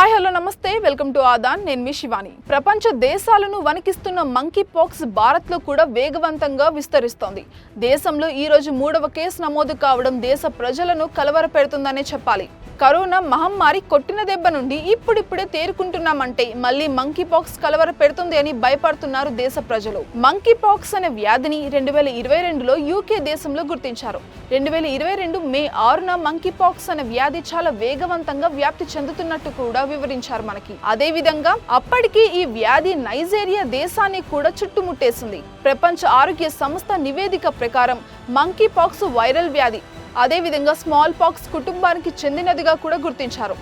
Hi hello నమస్తే. Welcome to Aadhan. నేను మీ శివాని. ప్రపంచ దేశాలను వణికిస్తున్న మంకీ పాక్స్ భారత్లో కూడా వేగవంతంగా విస్తరిస్తోంది. దేశంలో ఈ రోజు మూడవ కేసు నమోదు కావడం దేశ ప్రజలను కలవరపెడుతుందనే చెప్పాలి. కరోనా మహమ్మారి కొట్టిన దెబ్బ నుండి ఇప్పుడిప్పుడే తేరుకుంటున్నామంటే మళ్ళీ మంకీ పాక్స్ కలవర పెడుతుంది అని భయపడుతున్నారు దేశ ప్రజలు. మంకీ పాక్స్ అనే వ్యాధిని రెండు వేల ఇరవై రెండులో యూకే దేశంలో గుర్తించారు. రెండు వేల ఇరవై రెండు మే ఆరున మంకీ పాక్స్ అనే వ్యాధి చాలా వేగవంతంగా వ్యాప్తి చెందుతున్నట్టు కూడా వివరించారు మనకి. అదే విధంగా అప్పటికి ఈ వ్యాధి నైజీరియా దేశాన్ని కూడా చుట్టుముట్టేసింది. ప్రపంచ ఆరోగ్య సంస్థ నివేదిక ప్రకారం మంకీ పాక్స్ వైరల్ వ్యాధి అదేవిధంగా స్మాల్ పాక్స్ కుటుంబానికి చెందినదిగా కూడా గుర్తించారు.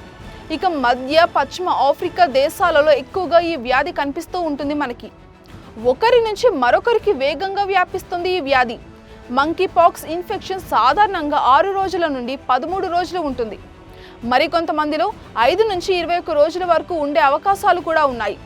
ఇక మధ్య పశ్చిమ ఆఫ్రికా దేశాలలో ఎక్కువగా ఈ వ్యాధి కనిపిస్తూ ఉంటుంది మనకి. ఒకరి నుంచి మరొకరికి వేగంగా వ్యాపిస్తుంది ఈ వ్యాధి. మంకీ పాక్స్ ఇన్ఫెక్షన్ సాధారణంగా ఆరు రోజుల నుండి పదమూడు రోజులు ఉంటుంది. మరికొంతమందిలో ఐదు నుంచి ఇరవై ఒక్క రోజుల వరకు ఉండే అవకాశాలు కూడా ఉన్నాయి.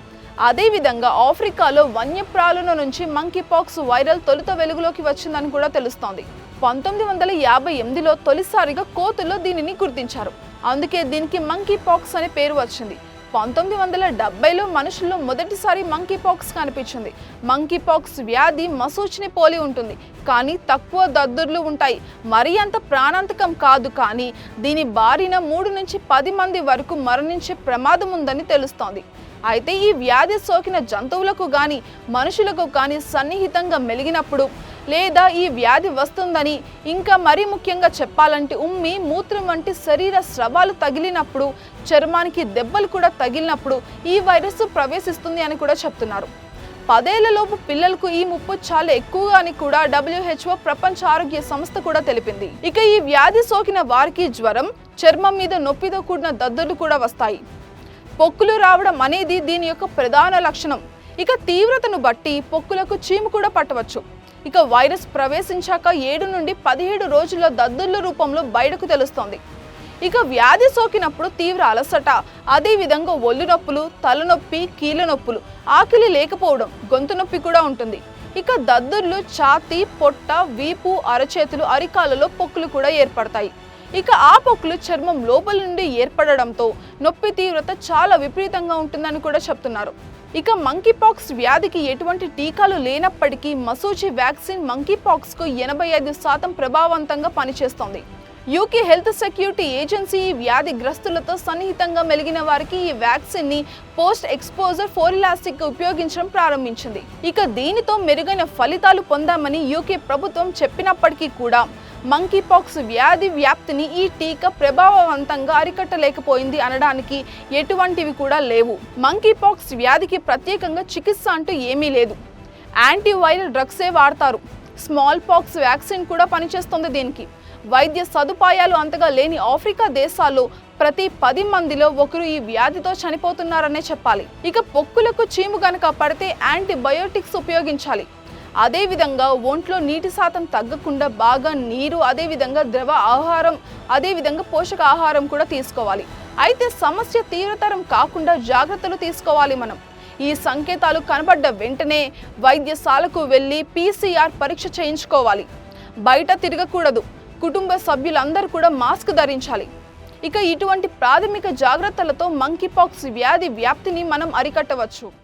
అదేవిధంగా ఆఫ్రికాలో వన్యప్రాణుల నుంచి మంకీ పాక్స్ వైరల్ తొలుత వెలుగులోకి వచ్చిందని కూడా తెలుస్తోంది. పంతొమ్మిది వందల యాభై ఎనిమిదిలో తొలిసారిగా కోతుల్లో దీనిని గుర్తించారు. అందుకే దీనికి మంకీ పాక్స్ అనే పేరు వచ్చింది. పంతొమ్మిది వందల డెబ్బైలో మనుషుల్లో మొదటిసారి మంకీ పాక్స్ కనిపించింది. మంకీ పాక్స్ వ్యాధి మసూచిని పోలి ఉంటుంది. కానీ తక్కువ దద్దుర్లు ఉంటాయి. మరీ అంత ప్రాణాంతకం కాదు కానీ దీని బారిన మూడు నుంచి పది మంది వరకు మరణించే ప్రమాదం ఉందని తెలుస్తోంది. అయితే ఈ వ్యాధి సోకిన జంతువులకు కానీ మనుషులకు కానీ సన్నిహితంగా మెలిగినప్పుడు లేదా ఈ వ్యాధి వస్తుందని ఇంకా మరీ ముఖ్యంగా చెప్పాలంటే ఉమ్మి మూత్రం వంటి శరీర స్రవాలు తగిలినప్పుడు చర్మానికి దెబ్బలు కూడా తగిలినప్పుడు ఈ వైరస్ ప్రవేశిస్తుంది అని కూడా చెప్తున్నారు. పదేళ్ళలోపు పిల్లలకు ఈ ముప్పు చాలా ఎక్కువగా అని కూడా డబ్ల్యూహెచ్ఓ ప్రపంచ ఆరోగ్య సంస్థ కూడా తెలిపింది. ఇక ఈ వ్యాధి సోకిన వారికి జ్వరం చర్మం మీద నొప్పితో కూడిన దద్దులు కూడా వస్తాయి. పొక్కులు రావడం అనేది దీని యొక్క ప్రధాన లక్షణం. ఇక తీవ్రతను బట్టి పొక్కులకు చీము కూడా పట్టవచ్చు. ఇక వైరస్ ప్రవేశించాక ఏడు నుండి పదిహేడు రోజుల దద్దుర్ల రూపంలో బయటకు తెలుస్తోంది. ఇక వ్యాధి సోకినప్పుడు తీవ్ర అలసట అదేవిధంగా ఒళ్ళు నొప్పులు తలనొప్పి కీళ్ళ నొప్పులు ఆకలి లేకపోవడం గొంతు నొప్పి కూడా ఉంటుంది. ఇక దద్దుర్లు ఛాతీ పొట్ట వీపు అరచేతులు అరికాలలో పొక్కులు కూడా ఏర్పడతాయి. ఇక ఆ పొక్కులు చర్మం లోపల నుండి ఏర్పడడంతో నొప్పి తీవ్రత చాలా విపరీతంగా ఉంటుందని కూడా చెప్తున్నారు. ఇక మంకీ పాక్స్ వ్యాధికి ఎటువంటి టీకాలు లేనప్పటికీ మసూచి వ్యాక్సిన్ మంకీ పాక్స్కు ఎనభై ఐదు శాతం ప్రభావవంతంగా పనిచేస్తోంది. యూకే హెల్త్ సెక్యూరిటీ ఏజెన్సీ ఈ వ్యాధి గ్రస్తులతో సన్నిహితంగా మెలిగిన వారికి ఈ వ్యాక్సిన్ని పోస్ట్ ఎక్స్పోజర్ ఫోరిలాస్టిక్ ఉపయోగించడం ప్రారంభించింది. ఇక దీనితో మెరుగైన ఫలితాలు పొందామని యూకే ప్రభుత్వం చెప్పినప్పటికీ కూడా మంకీ పాక్స్ వ్యాధి వ్యాప్తిని ఈ టీకా ప్రభావవంతంగా అరికట్టలేకపోయింది అనడానికి ఎటువంటివి కూడా లేవు. మంకీ పాక్స్ వ్యాధికి ప్రత్యేకంగా చికిత్స అంటూ ఏమీ లేదు. యాంటీవైరల్ డ్రగ్సే వాడతారు. స్మాల్ పాక్స్ వ్యాక్సిన్ కూడా పనిచేస్తుంది దీనికి. వైద్య సదుపాయాలు అంతగా లేని ఆఫ్రికా దేశాల్లో ప్రతి పది మందిలో ఒకరు ఈ వ్యాధితో చనిపోతున్నారనే చెప్పాలి. ఇక పొక్కులకు చీము గనక పడితే యాంటీబయోటిక్స్ ఉపయోగించాలి. అదేవిధంగా ఒంట్లో నీటి శాతం తగ్గకుండా బాగా నీరు అదేవిధంగా ద్రవ ఆహారం అదేవిధంగా పోషక ఆహారం కూడా తీసుకోవాలి. అయితే సమస్య తీవ్రతరం కాకుండా జాగ్రత్తలు తీసుకోవాలి మనం. ఈ సంకేతాలు కనబడ్డ వెంటనే వైద్యశాలకు వెళ్ళి పీసీఆర్ పరీక్ష చేయించుకోవాలి. బయట తిరగకూడదు. కుటుంబ సభ్యులందరూ కూడా మాస్క్ ధరించాలి. ఇక ఇటువంటి ప్రాథమిక జాగ్రత్తలతో మంకీ పాక్స్ వ్యాధి వ్యాప్తిని మనం అరికట్టవచ్చు.